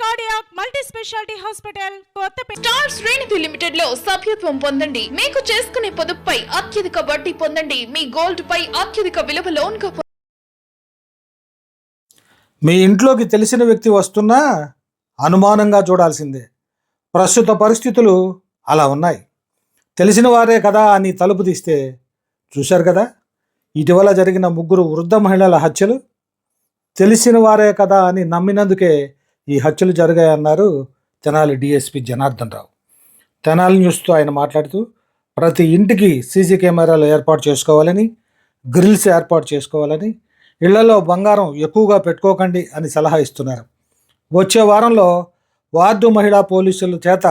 Cardiac multi speciality hospital Kothapeta star శ్రేణిధి లిమిటెడ్లో సభ్యత్వం పొందండి. మీకు చేసుకునే పొదుపుపై అత్యధిక వడ్డీ పొందండి. మీ గోల్డ్ పై అత్యధిక విలువ లోన్గా. మీ ఇంట్లోకి తెలిసిన వ్యక్తి వస్తున్నా అనుమానంగా చూడాల్సిందే. ప్రస్తుత పరిస్థితులు అలా ఉన్నాయి. తెలిసిన వారే కదా అని తలుపు తీస్తే చూశారు కదా? ఇటీవల జరిగిన ముగ్గురు వృద్ధ మహిళల హత్యలు. తెలిసిన వారే కదా అని నమ్మినందుకే ఈ హత్యలు జరిగాయన్నారు తెనాలి డిఎస్పి జనార్దన్ రావు. తెనాలి న్యూస్తో ఆయన మాట్లాడుతూ ప్రతి ఇంటికి సీసీ కెమెరాలు ఏర్పాటు చేసుకోవాలని గ్రిల్స్ ఏర్పాటు చేసుకోవాలని ఇళ్ళలో బంగారం ఎక్కువగా పెట్టుకోకండి అని సలహా ఇస్తున్నారు. వచ్చే వారంలో వార్డు మహిళా పోలీసుల చేత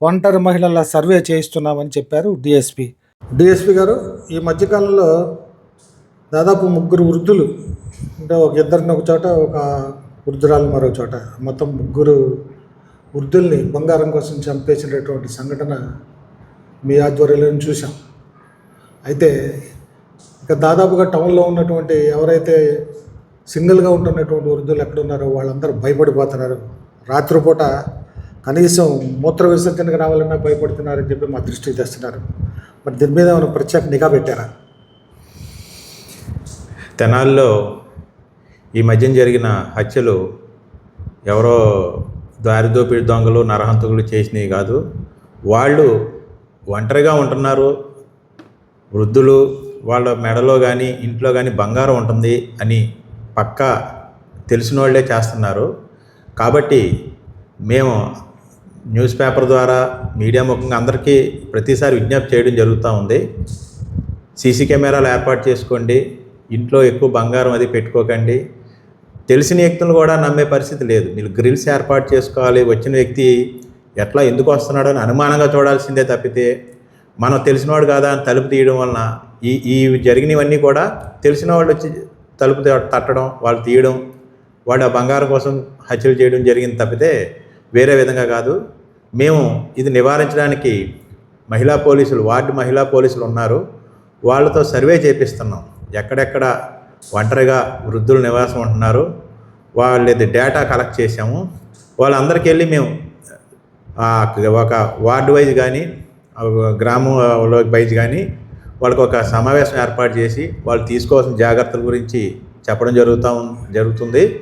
ఒంటరి మహిళల సర్వే చేయిస్తున్నామని చెప్పారు డిఎస్పి. డిఎస్పి గారు ఈ మధ్యకాలంలో దాదాపు ముగ్గురు వృద్ధులు అంటే ఒక ఇద్దరిని ఒక చోట ఒక వృద్ధురాలు మరో చోట. మొత్తం ముగ్గురు వృద్ధుల్ని బంగారం కోసం చంపేసినటువంటి సంఘటన మీ ఆధ్వర్యంలో చూసాం అయితే ఇక దాదాపుగా టౌన్లో ఉన్నటువంటి ఎవరైతే సింగిల్గా ఉంటున్నటువంటి వృద్ధులు ఎక్కడున్నారో వాళ్ళందరూ భయపడిపోతున్నారు. రాత్రిపూట కనీసం మూత్ర విసర్జనకు రావాలన్నా భయపడుతున్నారని చెప్పి మా దృష్టికి తెస్తున్నారు. మరి దీని మీద ఏమైనా ప్రత్యేక నిఘా పెట్టారా? తెనాల్లో ఈ మధ్యన జరిగిన హత్యలు ఎవరో దారిదోపిడి దొంగలు నరహంతకులు చేసినవి కాదు. వాళ్ళు ఒంటరిగా ఉంటున్నారు. వృద్ధులు వాళ్ళ మెడలో కానీ ఇంట్లో కానీ బంగారం ఉంటుంది అని పక్కా తెలిసిన వాళ్ళే చేస్తున్నారు. కాబట్టి మేము న్యూస్ పేపర్ ద్వారా మీడియా ముఖంగా అందరికీ ప్రతిసారి విజ్ఞప్తి చేయడం జరుగుతూ ఉంది. సీసీ కెమెరాలు ఏర్పాటు చేసుకోండి. ఇంట్లో ఎక్కువ బంగారం అది పెట్టుకోకండి. తెలిసిన వ్యక్తులు కూడా నమ్మే పరిస్థితి లేదు. మీరు గ్రిల్స్ ఏర్పాటు చేసుకోవాలి. వచ్చిన వ్యక్తి ఎట్లా ఎందుకు వస్తున్నాడో అని అనుమానంగా చూడాల్సిందే తప్పితే మనం తెలిసినవాడు కాదా అని తలుపు తీయడం వలన ఈ ఈ జరిగినవన్నీ కూడా తెలిసిన వాళ్ళు వచ్చి తలుపు తట్టడం వాళ్ళు తీయడం వాడు ఆ బంగారం కోసం హత్యలు చేయడం జరిగింది తప్పితే వేరే విధంగా కాదు. మేము ఇది నివారించడానికి మహిళా పోలీసులు వార్డు మహిళా పోలీసులు ఉన్నారు. వాళ్ళతో సర్వే చేపిస్తున్నాం. ఎక్కడెక్కడ ఒంటరిగా వృద్ధులు నివాసం ఉంటున్నారు. వాళ్ళది డేటా కలెక్ట్ చేసాము వాళ్ళందరికీ వెళ్ళి మేము ఒక వార్డు వైజ్ కానీ గ్రామంలో వైజ్ కానీ వాళ్ళకి ఒక సమావేశం ఏర్పాటు చేసి వాళ్ళు తీసుకోవాల్సిన జాగ్రత్తల గురించి చెప్పడం జరుగుతూ ఉం- జరుగుతుంది.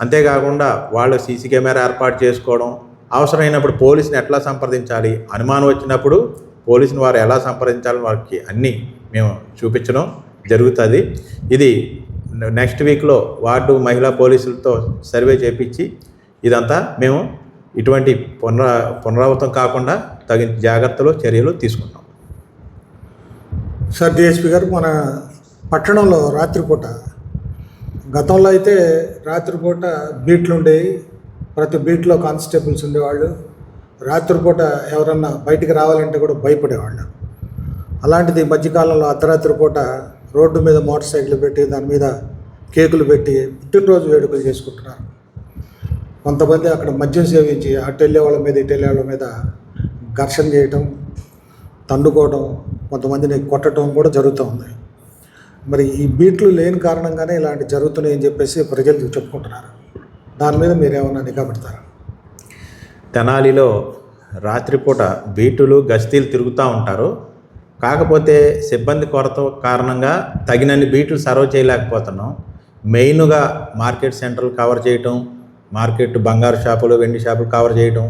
అంతేకాకుండా వాళ్ళు సీసీ కెమెరా ఏర్పాటు చేసుకోవడం అవసరమైనప్పుడు పోలీసుని ఎట్లా సంప్రదించాలి అనుమానం వచ్చినప్పుడు పోలీసుని వారు ఎలా సంప్రదించాలి వారికి అన్నీ మేము చూపించడం. జరుగుతుంది. ఇది నెక్స్ట్ వీక్లో వార్డు మహిళా పోలీసులతో సర్వే చేపించి ఇదంతా మేము ఇటువంటి పునరా పునరావృతం కాకుండా తగిన జాగ్రత్తలు చర్యలు తీసుకున్నాం. సార్ డిఎస్పీ గారు మన పట్టణంలో రాత్రిపూట గతంలో అయితే రాత్రిపూట బీట్లు ఉండేవి ప్రతి బీట్లో కానిస్టేబుల్స్ ఉండేవాళ్ళు రాత్రిపూట ఎవరన్నా బయటికి రావాలంటే కూడా భయపడేవాళ్ళు. అలాంటిది మధ్యకాలంలో అర్ధరాత్రి పూట రోడ్డు మీద మోటార్ సైకిల్ పెట్టి దాని మీద కేకులు పెట్టి పుట్టినరోజు వేడుకలు చేసుకుంటున్నారు. కొంతమంది అక్కడ మద్యం సేవించి అటు వెళ్ళే వాళ్ళ మీద ఇటు వెళ్ళే వాళ్ళ మీద ఘర్షణ చేయటం తండుకోవడం కొంతమందిని కొట్టడం కూడా జరుగుతూ ఉంది. మరి ఈ బీట్లు లేని కారణంగానే ఇలాంటి జరుగుతున్నాయని చెప్పేసి ప్రజలు చెప్పుకుంటున్నారు. దాని మీద మీరు ఏమైనా నిఘా పెడతారా? తెనాలిలో రాత్రిపూట బీటులు గస్తీలు తిరుగుతూ ఉంటారు. కాకపోతే సిబ్బంది కొరత కారణంగా తగినన్ని బీట్లు సర్వ్ చేయలేకపోతున్నాం. మెయిన్గా మార్కెట్ సెంటర్లు కవర్ చేయటం మార్కెట్ బంగారు షాపులు వెండి షాపులు కవర్ చేయటం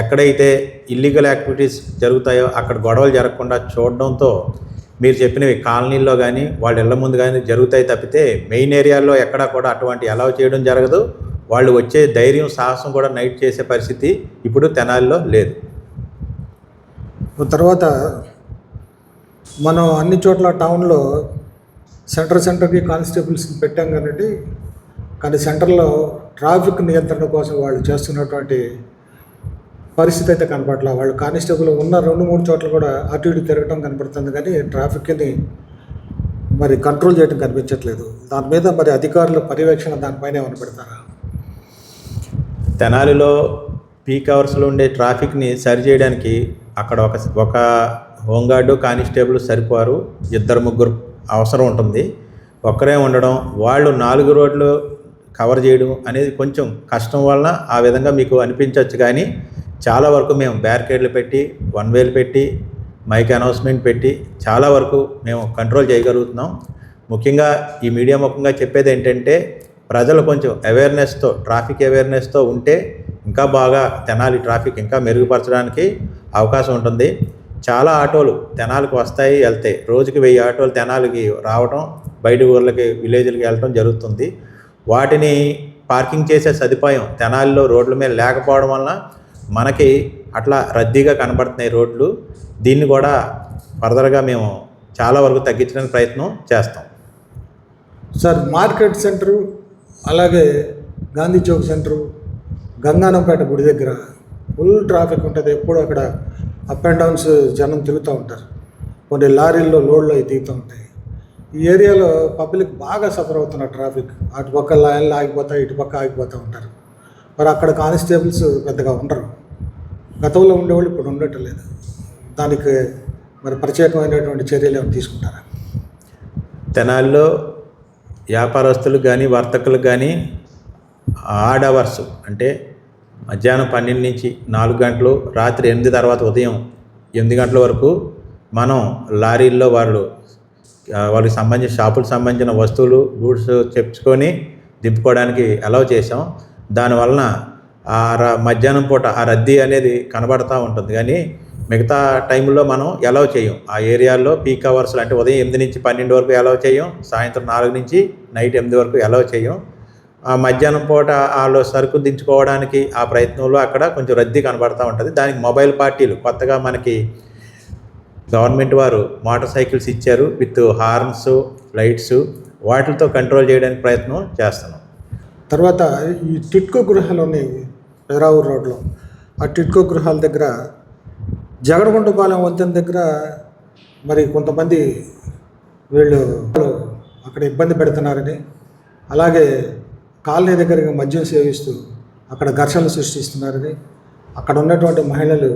ఎక్కడైతే ఇల్లీగల్ యాక్టివిటీస్ జరుగుతాయో అక్కడ గొడవలు జరగకుండా చూడడంతో మీరు చెప్పినవి కాలనీల్లో కానీ వాళ్ళ ఇళ్ళ ముందు కానీ జరుగుతాయి తప్పితే మెయిన్ ఏరియాల్లో ఎక్కడా కూడా అటువంటి అలౌ చేయడం జరగదు. వాళ్ళు వచ్చే ధైర్యం సాహసం కూడా నైట్ చేసే పరిస్థితి ఇప్పుడు తెనాలిలో లేదు. తర్వాత మనం అన్ని చోట్ల టౌన్లో సెంటర్ సెంటర్కి కానిస్టేబుల్స్ని పెట్టాం కానీ కానీ సెంటర్లో ట్రాఫిక్ నియంత్రణ కోసం వాళ్ళు చేస్తున్నటువంటి పరిస్థితి అయితే కనపట్ల వాళ్ళు కానిస్టేబుల్ ఉన్న రెండు మూడు చోట్ల కూడా అటు ఇటు తిరగటం కనపడుతుంది కానీ ట్రాఫిక్ని మరి కంట్రోల్ చేయడం కనిపించట్లేదు. దాని మీద మరి అధికారుల పర్యవేక్షణ దానిపైన ఏమైనా పెడతారా తెనాలిలో పీక్ అవర్స్లో ఉండే ట్రాఫిక్ని సరి చేయడానికి అక్కడ ఒక ఒక హోంగార్డు కానిస్టేబుల్ సరిపోరు. ఇద్దరు ముగ్గురు అవసరం ఉంటుంది. ఒక్కరే ఉండడం వాళ్ళు నాలుగు రోడ్లు కవర్ చేయడం అనేది కొంచెం కష్టం వలన ఆ విధంగా మీకు అనిపించవచ్చు కానీ చాలా వరకు మేము బ్యారికేడ్లు పెట్టి వన్ వేలు పెట్టి మైక్ అనౌన్స్మెంట్ పెట్టి చాలా వరకు మేము కంట్రోల్ చేయగలుగుతున్నాం. ముఖ్యంగా ఈ మీడియా ముఖంగా చెప్పేది ఏంటంటే ప్రజలు కొంచెం అవేర్నెస్తో ట్రాఫిక్ అవేర్నెస్తో ఉంటే ఇంకా బాగా తెనాలి. ట్రాఫిక్ ఇంకా మెరుగుపరచడానికి అవకాశం ఉంటుంది. చాలా ఆటోలు తెనాలకు వస్తాయి వెళ్తాయి రోజుకి వెయ్యి ఆటోలు తెనాలికి రావడం బయట ఊర్లకి విలేజ్లకి వెళ్ళటం జరుగుతుంది. వాటిని పార్కింగ్ చేసే సదుపాయం తెనాలిలో రోడ్ల మీద లేకపోవడం వలన మనకి అట్లా రద్దీగా కనబడుతున్నాయి రోడ్లు. దీన్ని కూడా ఫర్దర్గా మేము చాలా వరకు తగ్గించడానికి ప్రయత్నం చేస్తాం. సార్ మార్కెట్ సెంటరు అలాగే గాంధీ చౌక్ సెంటరు గంగానంపేట గుడి దగ్గర ఫుల్ ట్రాఫిక్ ఉంటుంది. ఎప్పుడు అక్కడ అప్ అండ్ డౌన్స్ జనం తిరుగుతూ ఉంటారు. కొన్ని లారీల్లో లోడ్లు అవి దిగుతూ ఉంటాయి. ఈ ఏరియాలో పబ్లిక్ బాగా సఫర్ అవుతున్నారు ట్రాఫిక్. అటు పక్క లైన్లు ఆగిపోతాయి ఇటు పక్క ఆగిపోతూ ఉంటారు. మరి అక్కడ కానిస్టేబుల్స్ పెద్దగా ఉండరు. గతంలో ఉండేవాళ్ళు ఇప్పుడు ఉండటం లేదు దానికి మరి ప్రత్యేకమైనటువంటి చర్యలు ఏమైనా తీసుకుంటారా? తెనాల్లో వ్యాపారస్తులకు కానీ వర్తకులకు కానీ ఆడ్ అవర్స్ అంటే మధ్యాహ్నం పన్నెండు నుంచి నాలుగు గంటలు రాత్రి ఎనిమిది తర్వాత ఉదయం ఎనిమిది గంటల వరకు మనం లారీల్లో వాళ్ళు వాళ్ళకి సంబంధించిన షాపులకు సంబంధించిన వస్తువులు గూడ్స్ తెచ్చుకొని దింపుకోవడానికి అలౌ చేసాం దానివలన ఆ ర- మధ్యాహ్నం పూట ఆ రద్దీ అనేది కనబడతా ఉంటుంది. కానీ మిగతా టైంలో మనం అలౌ చేయం. ఆ ఏరియాల్లో పీక్ అవర్స్లో అంటే ఉదయం ఎనిమిది నుంచి పన్నెండు వరకు అలౌ చేయం. సాయంత్రం నాలుగు నుంచి నైట్ ఎనిమిది వరకు అలౌ చేయం. మధ్యాహ్నం పూట వాళ్ళు సరుకు దించుకోవడానికి ఆ ప్రయత్నంలో అక్కడ కొంచెం రద్దీ కనబడతా ఉంటుంది. దానికి మొబైల్ పార్టీలు కొత్తగా మనకి గవర్నమెంట్ వారు మోటార్ సైకిల్స్ ఇచ్చారు విత్ హార్న్స్ లైట్స్ వాటితో కంట్రోల్ చేయడానికి ప్రయత్నం చేస్తున్నాం. తర్వాత ఈ టిట్కో గృహాలు ఉన్నాయి రోడ్లో ఆ టిట్కో గృహాల దగ్గర జగడగుంటపాలెం వంతెన దగ్గర మరి కొంతమంది వీళ్ళు అక్కడ ఇబ్బంది పెడుతున్నారని అలాగే కాలనీ దగ్గరగా మద్యం సేవిస్తూ అక్కడ ఘర్షణలు సృష్టిస్తున్నారని అక్కడ ఉన్నటువంటి మహిళలు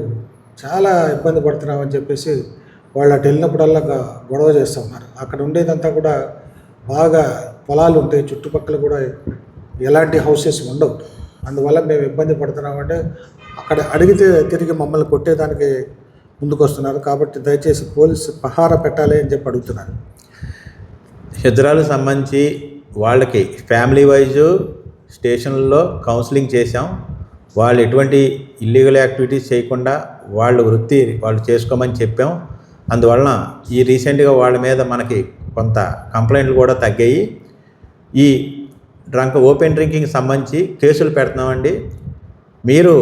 చాలా ఇబ్బంది పడుతున్నామని చెప్పేసి వాళ్ళు అటు వెళ్ళినప్పుడల్లా గొడవ చేస్తూ ఉన్నారు అక్కడ ఉండేదంతా కూడా బాగా పొలాలు ఉంటాయి చుట్టుపక్కల కూడా ఎలాంటి హౌసెస్ ఉండవు. అందువల్ల మేము ఇబ్బంది పడుతున్నామంటే అక్కడ అడిగితే తిరిగి మమ్మల్ని కొట్టేదానికి ముందుకొస్తున్నారు. కాబట్టి దయచేసి పోలీసు పహార పెట్టాలి అని చెప్పి అడుగుతున్నారు. హెజ్రాలకు సంబంధించి వాళ్ళకి ఫ్యామిలీ వైజ్ స్టేషన్లో కౌన్సిలింగ్ చేశాం. వాళ్ళు ఎటువంటి ఇల్లీగల్ యాక్టివిటీస్ చేయకుండా వాళ్ళ వృత్తి వాళ్ళు చేసుకోమని చెప్పాం. అందువలన ఈ రీసెంట్గా వాళ్ళ మీద మనకి కొంత కంప్లైంట్లు కూడా తగ్గాయి. ఈ డ్రంక్ ఓపెన్ డ్రింకింగ్ సంబంధించి కేసులు పెడుతున్నామండి. మీరు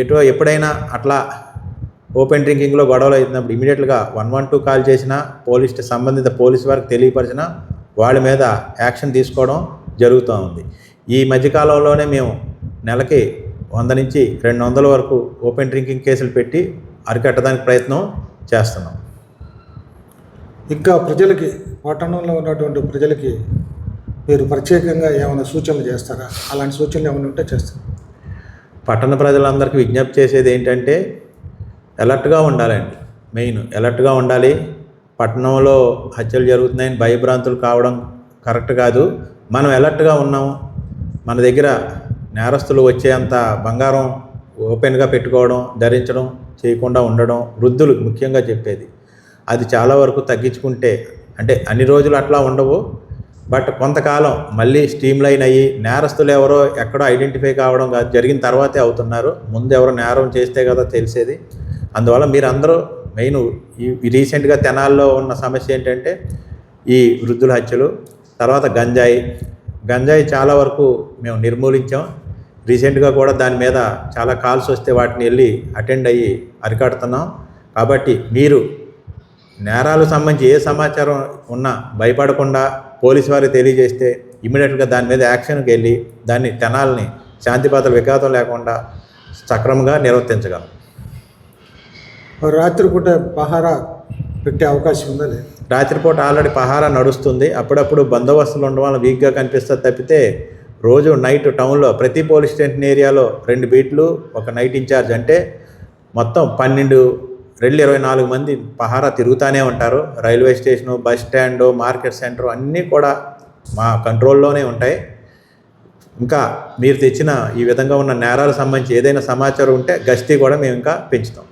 ఎటు ఎప్పుడైనా అట్లా ఓపెన్ డ్రింకింగ్లో గొడవలు అవుతున్నప్పుడు ఇమీడియట్గా వన్ వన్ టూ కాల్ చేసినా పోలీస్ సంబంధిత పోలీస్ వారికి తెలియపరిచినా వాళ్ళ మీద యాక్షన్ తీసుకోవడం జరుగుతూ ఉంది. ఈ మధ్యకాలంలోనే మేము నెలకి వంద నుంచి రెండు వందల వరకు ఓపెన్ డ్రింకింగ్ కేసులు పెట్టి అరికట్టడానికి ప్రయత్నం చేస్తున్నాం. ఇంకా ప్రజలకి పట్టణంలో ఉన్నటువంటి ప్రజలకి మీరు ప్రత్యేకంగా ఏమైనా సూచనలు చేస్తారా? అలాంటి సూచనలు ఏమైనా ఉంటే చేస్తారు? పట్టణ ప్రజలందరికీ విజ్ఞప్తి చేసేది ఏంటంటే అలర్ట్గా ఉండాలండి. మెయిన్ అలర్ట్గా ఉండాలి. పట్టణంలో హత్యలు జరుగుతున్నాయని భయభ్రాంతులు కావడం కరెక్ట్ కాదు. మనం అలర్ట్గా ఉన్నాము. మన దగ్గర నేరస్తులు వచ్చేంత బంగారం ఓపెన్గా పెట్టుకోవడం ధరించడం చేయకుండా ఉండడం వృద్ధులు ముఖ్యంగా చెప్పేది. అది చాలా వరకు తగ్గించుకుంటే అంటే అన్ని రోజులు అట్లా ఉండవు. బట్ కొంతకాలం మళ్ళీ స్ట్రీమ్ లైన్ అయ్యి నేరస్తులు ఎవరో ఎక్కడో ఐడెంటిఫై కావడం కాదు జరిగిన తర్వాతే అవుతున్నారు. ముందు ఎవరో నేరం చేస్తే కదా తెలిసేది. అందువల్ల మీరందరూ మెయిన్ ఈ రీసెంట్గా తెనాల్లో ఉన్న సమస్య ఏంటంటే ఈ వృద్ధుల హత్యలు తర్వాత గంజాయి. గంజాయి చాలా వరకు మేము నిర్మూలించాం. రీసెంట్గా కూడా దాని మీద చాలా కాల్స్ వస్తే వాటిని వెళ్ళి అటెండ్ అయ్యి అరికడుతున్నాం. కాబట్టి మీరు నేరాలకు సంబంధించి ఏ సమాచారం ఉన్నా భయపడకుండా పోలీసు వారికి తెలియజేస్తే ఇమీడియట్గా దాని మీద యాక్షన్కి వెళ్ళి దాన్ని తెనాలని శాంతిపాత్ర విఘాతం లేకుండా సక్రమంగా నిర్వర్తించగలం. రాత్రిపూట పహారా పెట్టే అవకాశం ఉందా లేదు? రాత్రిపూట ఆల్రెడీ పహారా నడుస్తుంది. అప్పుడప్పుడు బందోబస్తులు ఉండడం వల్ల వీక్గా కనిపిస్తుంది తప్పితే రోజు నైట్ టౌన్లో ప్రతి పోలీస్ స్టేషన్ ఏరియాలో రెండు బీట్లు ఒక నైట్ ఇన్ఛార్జ్ అంటే మొత్తం పన్నెండు రెండు ఇరవై నాలుగు మంది పహారా తిరుగుతూనే ఉంటారు. Railway station bus stand market centre అన్నీ కూడా మా కంట్రోల్లోనే ఉంటాయి. ఇంకా మీరు తెచ్చిన ఈ విధంగా ఉన్న నేరాలకు సంబంధించి ఏదైనా సమాచారం ఉంటే గస్తీ కూడా మేము ఇంకా పెంచుతాం.